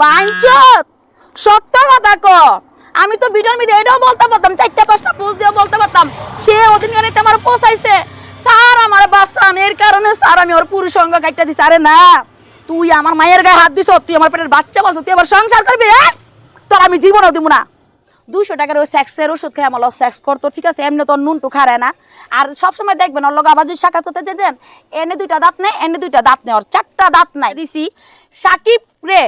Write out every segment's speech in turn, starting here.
বাইঞ্চত সত্য কথা ক। আমি তো ভিডিওর মধ্যে এটাও বলতে পারতাম, চারটা, পাঁচটা পোস্ট দিয়ে বলতে পারতাম, সে ওদিন গানিতে আমার পোষাইছে স্যার, আমার বাসান এর কারণে, স্যার, আমি ওর পুরুষ সঙ্গ কাটতে দিছি। আরে না, তুই আমার মায়ের গায়ে হাত দিছ, তুই আমার পেটের বাচ্চা বলছ তুই আবার সংসার করবি হ্যাঁ? তোর আমি জীবনও দিব না। দুশো টাকার ওই সেক্সের ওষুধ খেয়ে আমার সেক্স করতো, ঠিক আছে? এমনি তোর নুনটু খারায় না। আর সবসময় দেখবেন, ওর লোক আবার যদি সাক্ষাৎ করতে যেতেন, এনে দুইটা দাঁত নেই, এনে দুইটা দাঁত নেই, ওর চারটা দাঁত নাই। দিছি সাকিব রে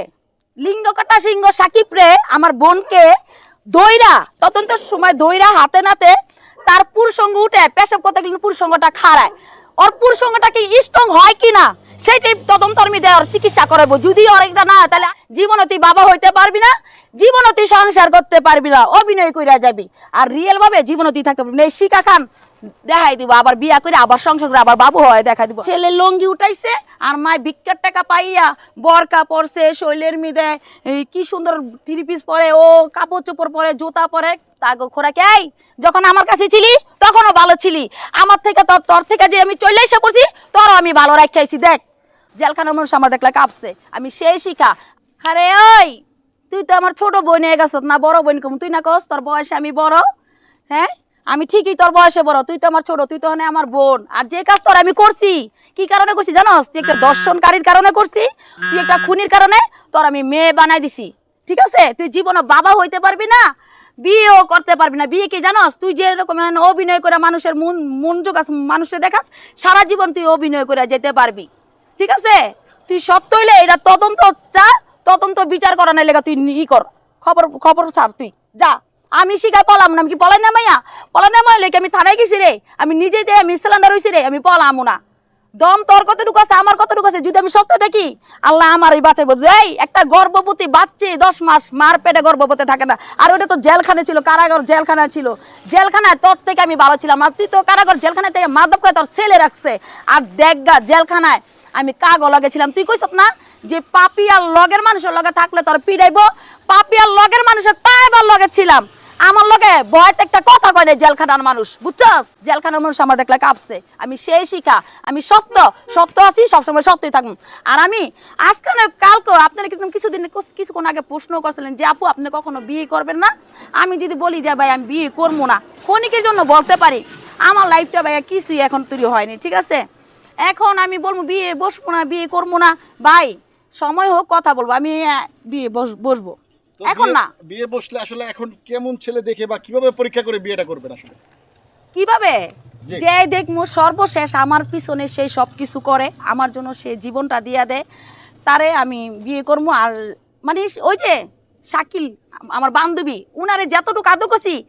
লিঙ্গ কাটা সিংহ সাকিব রে আমার বোনকে দইরা, তদন্তের সময় দইরা হাতে নাতে তার পুরসঙ্গ উঠে পেশাব করতে গেলে পুরসঙ্গটা খাড়ায়। ওর পুরসঙ্গটা কি স্ট্রং হয় কি না, সেইটাই তদন্ত আমি দেওয়ার চিকিৎসা করাবো। যদি ওর একটা না তাহলে জীবনে তুই বাবা হইতে পারবি না জীবনে তুই সংসার করতে পারবি না, অভিনয় কইরা যাবি। আর রিয়েল ভাবে জীবনে তুই থাকতে পারবি না। শিকা খান দেখাই দিব, আবার বিয়া করে আবার সংসার করে আবার বাবু হয় দেখা দিব। ছেলে লঙ্গি উঠাইছে, আর মায় ভিক্ষার টাকা পাইয়া বরকা পরছে, শৈলের মিদে কি সুন্দর থ্রি পিস পরে, ও কাপড় চোপড় পরে, জুতা পরে তাগো খোরাক, এই, যখন আমার কাছে ছিলি, তখনও ভালো ছিলি। আমার থেকে তোর তোর থেকে যে আমি চলে এসে পড়ছি, তোরও আমি ভালো রাখাইছি দেখ। জেলখানা মানুষ আমার দেখলে কাঁপছে। আমি সেই শিখা। আরে ওই! তুই তো আমার ছোট বোন হয়ে গেছ না বড় বোন কম তুই না কস, তোর বয়সে আমি বড় হ্যাঁ? আমি ঠিকই তোর বয়সে বড়, তুই তো আমার ছোট, তুই তো হনে আমার বোন। আর যে কাজ তোর আমি করছি, কি কারণে করছি জানোস? তুই একটা দর্শনকারীর কারণে করছি, তুই একটা খুনির কারণে তোর আমি মেয়ে বানাই দিছি, ঠিক আছে? তুই জীবনে বাবা হইতে পারবি না, বিয়েও করতে পারবি না। বিয়ে কি জানোস? তুই যে এরকম অভিনয় করে মানুষের মন মন জোগাস মানুষের দেখাস, সারা জীবন তুই অভিনয় করে যেতে পারবি, ঠিক আছে? তুই সত্য হইলে এটা তদন্ত চা তদন্ত বিচার করা নাই লেগা তুই ই কর। খবর খবর স্যার তুই। যা। আমি শিখাই পলাম না, আমি কি পলাই না মাইয়া? পলাই না মাইলে কি আমি থানায় গেছি রে? আমি নিজে যে আমি সিলিন্ডার হইছি রে, আমি পলামো না। দম তোর কতটুকু আছে, আমার কতটুকু আছে, যদি আমি সত্য দেখি, আল্লাহ আমার এই বাচ্চা বলছে এই, একটা গর্ভবতী বাচ্চা দশ মাস মার পেটে গর্ভবতী থাকে না। আর ওটা তো জেলখানে ছিল, কারাগার জেলখানা ছিল। জেলখানায় তোর থেকে আমি ভালো ছিলাম। আর তুই তো কারাগার জেলখানা থেকে মাদব করে তোর ছেলে রাখছে। আর দেখগা জেলখানায় আমি কাগজ লগেছিলাম তুই কইস না যে পাপিয়ার লগের মানুষের লগে থাকলে তোর পিড়াইবো? পাপিয়ার লগের মানুষের পাইবার লগে ছিলাম। আমার লগে ভয়তে একটা কথা কয় না জেলখানার মানুষ। বুঝছস? জেলখানার মানুষ আমার দেখলে কাঁপছে। আমি সেই শিখা। আমি সত্য। সত্য আছি, সবসময় সত্যই থাকব আর আমি আজকে না কালকে আপনারা কিন্তু কিছুদিন কিছুক্ষণ আগে প্রশ্ন করছিলেন যে, আপু, আপনি কখনো বিয়ে করবেন না? আমি যদি বলি যে, ভাই, আমি বিয়ে করব না। ক্ষণিকের জন্য বলতে পারি। আমার লাইফটা ভাইয়া কিছুই এখন তৈরি হয়নি, ঠিক আছে? এখন আমি বলব বিয়ে বসবো না বিয়ে করব না। ভাই সময় হোক কথা বলব। আমি বিয়ে বস- বসবো। এখন না। বিয়ে বসলে আসলে এখন কেমন ছেলে দেখে বা কীভাবে পরীক্ষা করে বিয়েটা করবেন আসলে? কীভাবে। যে দেখব সর্বশেষ আমার পিছনে সেই সব কিছু করে আমার জন্য সে জীবনটা দিয়া দেয়। তারে আমি বিয়ে করব আর মানে ওই যে শাকিল আমার বান্ধবী উনারে যতটুকু আদর করছি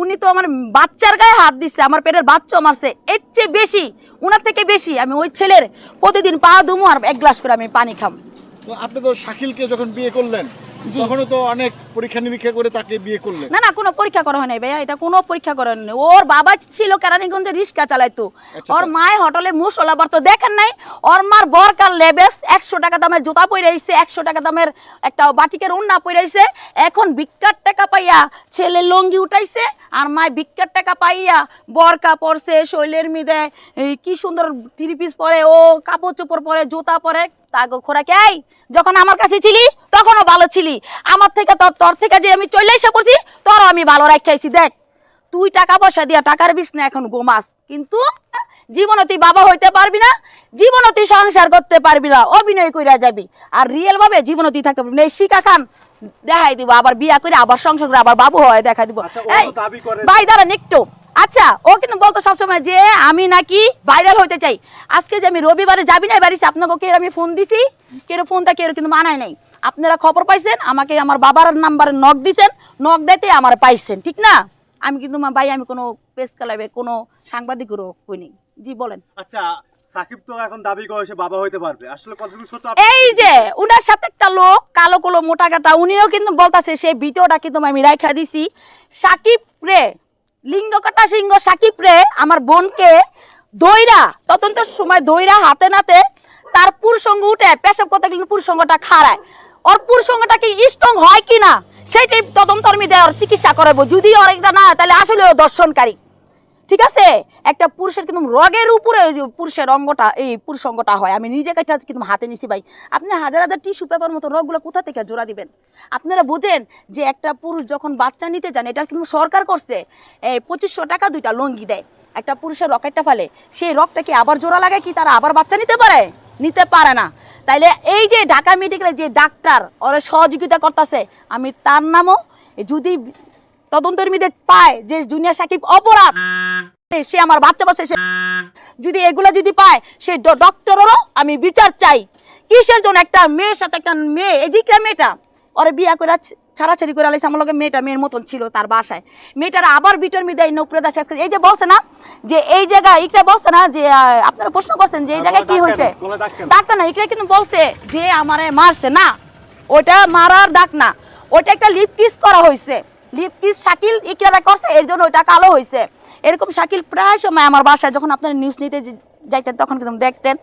উনি তো আমার বাচ্চার গায়ে হাত দিচ্ছে আমার পেটের বাচ্চা মারছে, এর চেয়ে বেশি, উনার থেকে বেশি আমি ওই ছেলের প্রতিদিন পা দুমু আর এক গ্লাস করে আমি পানি খাম আপনি তো শাকিলকে যখন বিয়ে করলেন। তখনও তো অনেক পরীক্ষা নিরীক্ষা করে তাকে বিয়ে করলেন। না না কোনো পরীক্ষা করা হয় নাই ভাইয়া এটা কোনো পরীক্ষা করা হয়নি। ওর বাবা ছিল কেরানীগঞ্জে রিক্সা চালাইতো। আচ্ছা, ওর আচ্ছা। মায় হোটেলে মুসলা বাড়তো দেখেন নাই। ওর মার বরকার লেবেস একশো টাকা দামের জুতা পরে পইরাইছে একশো টাকা দামের একটা বাটিকের উন্না পরে পইরাইছে এখন ভিক্ষার টাকা পাইয়া ছেলে লঙ্গি উঠাইছে আর মায় ভিক্ষার টাকা পাইয়া বরকা পরছে শৈলের মিদে কি সুন্দর থ্রি পিস পরে ও কাপড় চোপড় পরে জুতা পরে। তাগো খোরাক এই যখন আমার কাছে ছিলি তখনও ভালো ছিলি। আমার থেকে তোর তোর থেকে যে আমি চলে এসে পড়ছি তোরও আমি ভালো রাখাইছি দেখ। তুই টাকা পয়সা দিয়া টাকার বিষ না এখন গোমাস কিন্তু জীবনে তুই বাবা হইতে পারবি না জীবনে তুই সংসার করতে পারবি না অভিনয় কইরা যাবি। আর রিয়েল ভাবে জীবনে তুই থাকতে পারবি না। এই শিকা খান দেখাই দিব আবার বিয়া করে আবার সংসার করে আবার বাবু হয় দেখা দিব। আচ্ছা, ভাই দাঁড়ান একটু। আচ্ছা ও কিন্তু বলতো সবসময় যে আমি নাকি ভাইরাল হইতে চাই। আজকে যে আমি রবিবারে যাবি না বাড়িতে আপনাকে কে আমি ফোন দিছি? কেউ ফোনটা কেউ কিন্তু মানায় নাই। আপনারা খবর পাইছেন? আমাকে আমার বাবার নাম্বারে নক দিছেন। নক দিতে আমার পাইছেন ঠিক না? আমি কিন্তু মা ভাই আমি কোনো পেস কালাবে কোনো সাংবাদিকেরও কইনি জি বলেন। আচ্ছা সাকিব তো এখন দাবি বাবা হইতে পারবে। আসলে সত্য এই যে উনার সাথে একটা লোক কালো কালো মোটা কাটা উনিও কিন্তু বলতাছে সেই ভিডিওটা কিন্তু আমি রাখা দিছি। সাকিব রে লিঙ্গ কাটা সিংহ সাকিব রে আমার বোনকে দইরা, তদন্তের সময় দইরা হাতে নাতে তার পুরসঙ্গ উঠে পেশাব করতে গেলে পুরসঙ্গটা খাড়ায়। ওর পুরসঙ্গটা কি স্ট্রং হয় কি না সেইটাই তদন্ত আমি ওর চিকিৎসা করাবো যদি ওর একটা না তাহলে আসলে ও দর্শনকারী। ঠিক আছে? একটা পুরুষের কিন্তু রগের উপরে পুরুষের অঙ্গটা, এই পুরুষ অঙ্গটা হয়। আমি নিজে কাটা কিন্তু হাতে নিছি ভাই। আপনি হাজার হাজার টিস্যু পেপার মতো রগগুলো কোথা থেকে জোড়া দিবেন? আপনারা বুঝেন যে একটা পুরুষ যখন বাচ্চা নিতে যান, এটা কিন্তু সরকার করছে। এই পঁচিশশো টাকা দুইটা লঙ্গি দেয়। একটা পুরুষের রকেটটা ফেলে, সেই রকটা কি আবার জোড়া লাগে কি তারা আবার বাচ্চা নিতে পারে? নিতে পারে না। তাইলে এই যে ঢাকা মেডিকেলের যে ডাক্তার, ওরা সহযোগিতা করতেছে, আমি তার নামও যদি তদন্তের মধ্যে পায় যে জুনিয়র সাকিব অপরাধ। সে আমার বাচ্চা বাচ্চা সে যদি এগুলো যদি পায় সে ডক্টরেরও আমি বিচার চাই। কিসের জন্য একটা মেয়ের সাথে একটা মেয়ে এই যে মেয়েটা ওরে বিয়া করে ছাড়াছাড়ি করে আলাইছে আমার লগে মেয়েটা মেয়ের মতন ছিল তার বাসায়। মেয়েটার আবার বিটর মিদে নৌপ্রে দাস এই যে বলছে না যে এই জায়গায় এটা বলছে না যে আপনারা প্রশ্ন করছেন যে এই জায়গায় কি হয়েছে? ডাক্তার না এটা কিন্তু বলছে যে আমারে মারছে। না ওটা মারার ডাক না ওটা একটা লিপ কিস করা হয়েছে লিপ কিস শাকিল ইকরারা করছে? এর জন্য ওইটা কালো হয়েছে এরকম শাকিল প্রায় সময় আমার বাসায় যখন আপনারা নিউজ নিতে যাইতেন, তখন কিন্তু দেখতেন,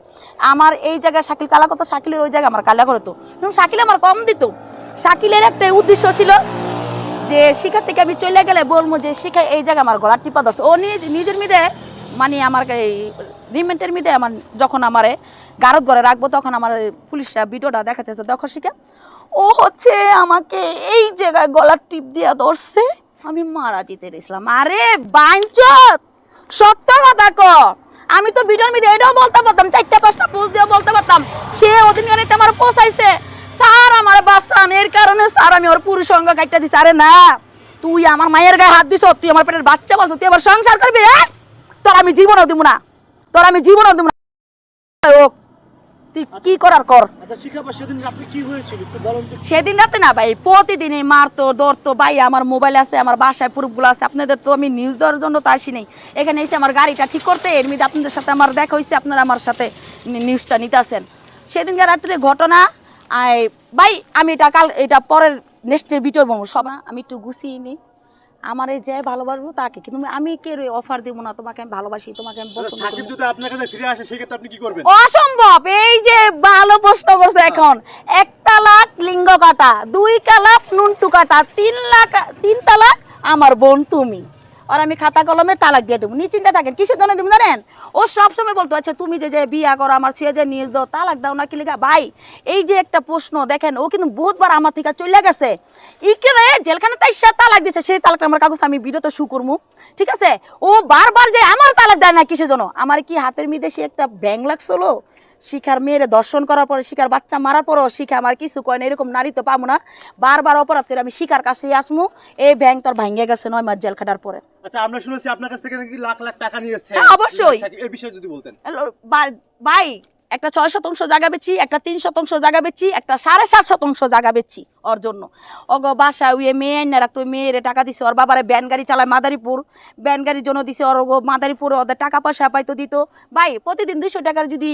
আমার এই জায়গায় শাকিল কালা করতো শাকিলের ওই জায়গায় আমার কালা করতো শাকিল আমার কম দিত। শাকিলের একটা উদ্দেশ্য ছিল যে শিখা থেকে আমি চলে গেলে বলব যে শিখা, এই জায়গায় আমার গলা টিপা দছে ও নিজ- নিজের মিদে মানে আমার এই রিমেন্টের মিদে আমার যখন আমারে গারদ ঘরে রাখব, তখন আমার পুলিশরা ভিডিওটা দেখাতেছে তখন শিখা, ও হচ্ছে আমাকে এই জায়গায় গলার টিপ দিয়ে ধরছে। আমি মারা যেতে গেছিলাম। আরে বাঞ্চত! সত্য কথা ক। আমি তো ভিডিওর মধ্যে এটাও বলতে পারতাম, চারটা পাঁচটা পোস্ট দিয়ে বলতে পারতাম, সে ওদিন গানিতে আমার পোষাইছে। স্যার, আমার বাসান এর কারণে স্যার, আমি ওর পুরুষ সঙ্গ কাটটা দিছি। আরে না, তুই আমার মায়ের গায়ে হাত দিছ, তুই আমার পেটের বাচ্চা বলছ তুই আবার সংসার করবি তোর আমি জীবনও দিব না। তোর আমি জীবনও দিব ও, তুই কি করার কর? আচ্ছা সেদিন রাতে না ভাই প্রতিদিনই মারতো ধরতো ভাই আমার মোবাইল আছে আমার বাসায় প্রুফগুলো আছে আপনাদের তো আমি নিউজ দেওয়ার জন্য তো আসি নাই। এখানে এসে আমার গাড়িটা ঠিক করতে এর মধ্যে আপনাদের সাথে আমার দেখা হয়েছে আপনারা আমার সাথে নিউজটা নিতে আসেন সেদিনকার রাত্রে ঘটনা আই ভাই আমি এটা কাল এটা পরের নেক্সটের ভিডিও বলব সব আমি একটু গুছিয়ে নিই। আমার এই যে ভালোবাসবো তাকে। কিন্তু আমি কে অফার দিব না? তোমাকে আমি ভালোবাসি তোমাকে আমি পছন্দ সাকিব যদি আপনার কাছে ফিরে আসে সেক্ষেত্রে আপনি কি করবেন? অসম্ভব! এই যে ভালো প্রশ্ন করছে এখন। এক তালাক লিঙ্গ কাটা দুই তালাক নুনটু কাটা তিন লাখ তিন তালাক আমার বোন তুমি। আর আমি খাতা কলমে তালাক দিয়ে দেবো। নিশ্চিন্তে থাকেন, কিসের জন্য তুমি জানেন? ও সবসময় বলতো আচ্ছা তুমি যে যে বিয়া করো, আমার ছুঁয়ে যে নিয়ে দাও তালাক দাও না কি লেখা ভাই, এই যে একটা প্রশ্ন, দেখেন, ও কিন্তু বহুতবার আমার থেকে চলে গেছে। ইকরে জেলখানে তাই সে তালাক দিছে, সেই তালাকটা আমার কাগজ আমি ভিডিওতে শু করব ঠিক আছে? ও বারবার যে আমার তালাক দেয় না কিসের জন্য? আমার কি হাতের মধ্যে সে একটা ব্যাং লাগছিল শিখার মেয়েরে দর্শন করার পরে শিখার বাচ্চা মারার পরেও শিখা আমার কিছু কয় না এরকম নারী তো পাবো না। বারবার অপরাধ করে আমি শিখার কাছেই আসমু এই ব্যাংক তোর ভাঙ্গে গেছে নয় মাস জেল খাটার পরে। আচ্ছা আমরা শুনেছি আপনার কাছ থেকে নাকি লাখ লাখ টাকা নিয়েছে। হ্যাঁ, অবশ্যই। এই বিষয়ে যদি বলতেন। ভাই একটা ছয় শতাংশ জায়গা বেচি, একটা তিন শতাংশ জায়গা বেচি, একটা সাড়ে সাত শতাংশ জায়গা বেচি ওর জন্য। অগ বাসা, ওই মেয়ে এনে রাখতো মেয়েরে টাকা দিছে, ওর বাবারে ব্যান গাড়ি চালায় মাদারীপুর। ব্যান গাড়ির জন্য দিছে ওর মাদারীপুরে ওদের টাকা পয়সা পাইতো, দিত। ভাই, প্রতিদিন দুইশো টাকার যদি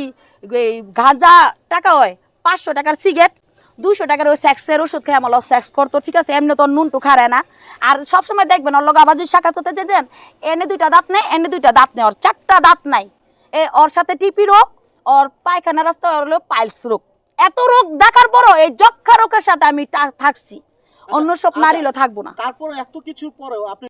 গাঁজা টাকা হয়, পাঁচশো টাকার সিগারেট দুশো টাকার ওই স্যাক্সের ওষুধ খেয়ে আমার সেক্স করতো, ঠিক আছে? এমনি তো নুন টু খারে না। আর সবসময় দেখবেন ওর লগে আবার যদি সাক্ষাৎ করতে যেতেন, এনে দুইটা দাঁত নেই এনে দুইটা দাঁত নেই ওর চারটা দাঁত নাই। এ, ওর সাথে টিপি রোগ ওর পায়খানা রাস্তা হলো পাইলস রোগ এত রোগ দেখার পরও এই যক্ষা রোগের সাথে আমি থাকছি অন্য সব আচ্ছা। নারীলো থাকব না তারপরে এত কিছুর পরেও আপনি